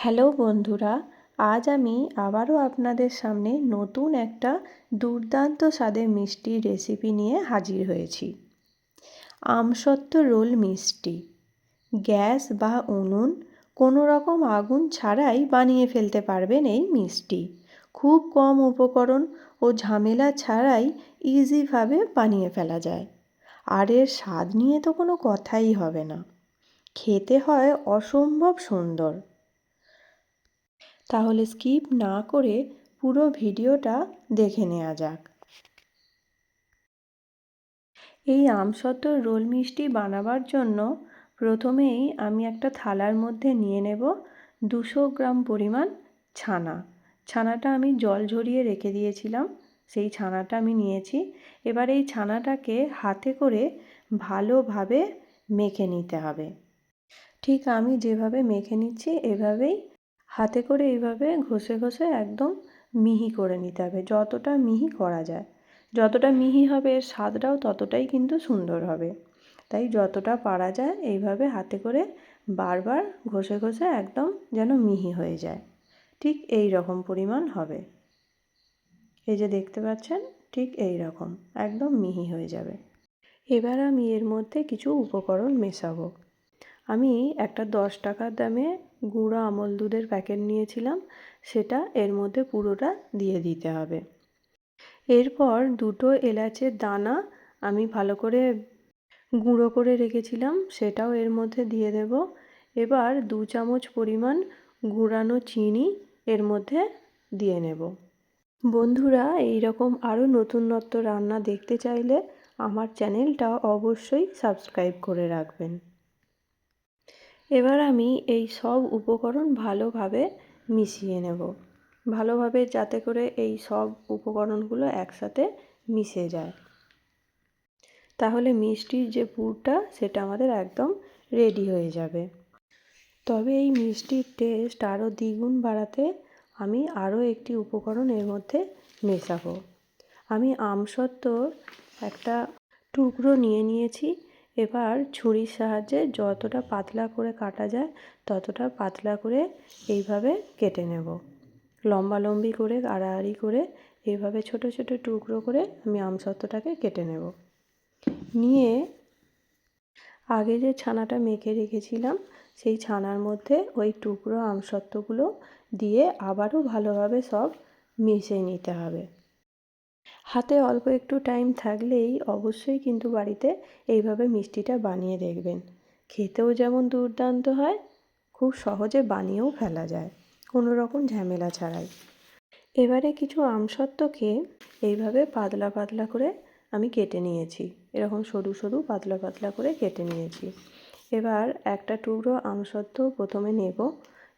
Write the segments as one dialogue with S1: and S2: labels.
S1: Hello বন্ধুরা, আজ আমি আবারও আপনাদের সামনে নতুন একটা দুর্দান্ত স্বাদের মিষ্টির রেসিপি নিয়ে হাজির হয়েছি। আমসত্ত্ব রোল মিষ্টি। গ্যাস বা উনুন কোনো রকম আগুন ছাড়াই বানিয়ে ফেলতে পারবেন এই মিষ্টি। খুব কম উপকরণ ও ঝামেলা ছাড়াই ইজিভাবে বানিয়ে ফেলা যায়। আর এর স্বাদ নিয়ে তো কোনো কথাই হবে না। খেতে হয় অসম্ভব সুন্দর। তাহলে স্কিপ না করে পুরো ভিডিওটা দেখে নেওয়া যাক। এই আমসত্ত্ব রোল মিষ্টি বানাবার জন্য প্রথমেই আমি একটা থালার মধ্যে নিয়ে নেব দুশো গ্রাম পরিমাণ ছানা। ছানাটা আমি জল ঝরিয়ে রেখে দিয়েছিলাম, সেই ছানাটা আমি নিয়েছি। এবার এই ছানাটাকে হাতে করে ভালোভাবে মেখে নিতে হবে। ঠিক আমি যেভাবে মেখে নিচ্ছি, এভাবেই হাতে করে এইভাবে ঘষে ঘষে একদম মিহি করে নিতে হবে, যতটা মিহি করা যায়। যতটা মিহি হবে এর স্বাদটাও ততটাই কিন্তু সুন্দর হবে। তাই যতটা পারা যায় এইভাবে হাতে করে বারবার ঘষে ঘষে একদম যেন মিহি হয়ে যায়। ঠিক এই রকম পরিমাণ হবে। এই যে দেখতে পাচ্ছেন, ঠিক এই রকম, একদম মিহি হয়ে যাবে। এবার আমি এর মধ্যে কিছু উপকরণ মেশাবো। আমি একটা দশ টাকার দামে গুঁড়ো আমল দুধের প্যাকেট নিয়েছিলাম, সেটা এর মধ্যে পুরোটা দিয়ে দিতে হবে। এরপর দুটো এলাচের দানা আমি ভালো করে গুঁড়ো করে রেখেছিলাম, সেটাও এর মধ্যে দিয়ে দেব। এবার দু চামচ পরিমাণ গুঁড়ানো চিনি এর মধ্যে দিয়ে নেব। বন্ধুরা এই রকম আরও নতুনত্ব রান্না দেখতে চাইলে আমার চ্যানেলটা অবশ্যই সাবস্ক্রাইব করে রাখবেন। এবার আমি এই সব উপকরণ ভালোভাবে মিশিয়ে নেব। ভালোভাবে যাতে করে এই সব উপকরণগুলো একসাথে মিশে যায়। তাহলে মিষ্টির যে পুরটা, সেটা আমাদের একদম রেডি হয়ে যাবে। তবে এই মিষ্টির টেস্ট আরও দ্বিগুণ বাড়াতে আমি আরও একটি উপকরণ এর মধ্যে মেশাবো। আমি আমসত্ত্বর একটা টুকরো নিয়ে নিয়েছি। এবার ছুরির সাহায্যে যতটা পাতলা করে কাটা যায়, ততটা পাতলা করে এইভাবে কেটে নেব। লম্বালম্বি করে, আড়াআড়ি করে এইভাবে ছোট ছোট টুকরো করে আমি আমসত্ত্বটাকে কেটে নেব। নিয়ে আগে যে ছানাটা মেখে রেখেছিলাম, সেই ছানার মধ্যে ওই টুকরো আমসত্ত্বগুলো দিয়ে আবারও ভালোভাবে সব মিশিয়ে নিতে হবে। হাতে অল্প একটু টাইম থাকলেই অবশ্যই কিন্তু বাড়িতে এইভাবে মিষ্টিটা বানিয়ে দেখবেন। খেতেও যেমন দুর্দান্ত হয়, খুব সহজে বানিয়েও ফেলা যায়, কোনো রকম ঝামেলা ছাড়াই। এবারে কিছু আমসত্ত্বকে এইভাবে পাতলা পাতলা করে আমি কেটে নিয়েছি। এরকম সরু সরু পাতলা পাতলা করে কেটে নিয়েছি। এবার একটা টুকরো আমসত্ত্ব প্রথমে নেব।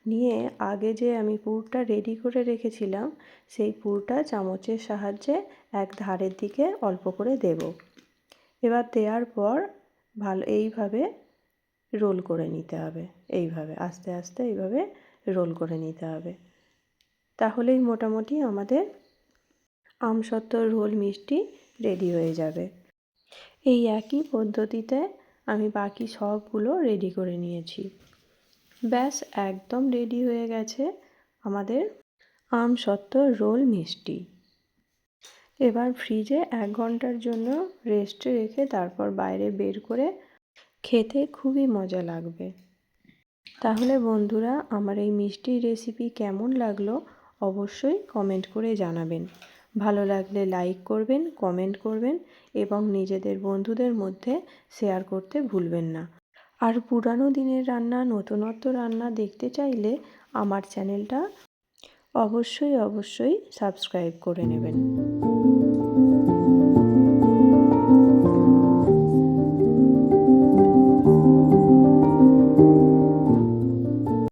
S1: নিয়ে আগে যে আমি পুরটা রেডি করে রেখেছিলাম, সেই পুরটা চামচের সাহায্যে এক ধারের দিকে অল্প করে দেব। এবার দেওয়ার পর ভালো, এইভাবে রোল করে নিতে হবে। এইভাবে, আস্তে আস্তে এইভাবে রোল করে নিতে হবে। তাহলেই মোটামুটি আমাদের আমসত্ত্ব রোল মিষ্টি রেডি হয়ে যাবে। এই একই পদ্ধতিতে আমি বাকি সবগুলো রেডি করে নিয়েছি। ব্যাস, একদম রেডি হয়ে গেছে আমাদের আম সত্ত্ব রোল মিষ্টি। এবার ফ্রিজে এক ঘণ্টার জন্য রেস্টে রেখে তারপর বাইরে বের করে খেতে খুবই মজা লাগবে। তাহলে বন্ধুরা, আমার এই মিষ্টির রেসিপি কেমন লাগল অবশ্যই কমেন্ট করে জানাবেন। ভালো লাগলে লাইক করবেন কমেন্ট করবেন এবং নিজেদের বন্ধুদের মধ্যে শেয়ার করতে ভুলবেন না। আর পুরানো দিনের রান্না, নতুনত্ব রান্না দেখতে চাইলে আমার চ্যানেলটা অবশ্যই অবশ্যই সাবস্ক্রাইব করে নেবেন।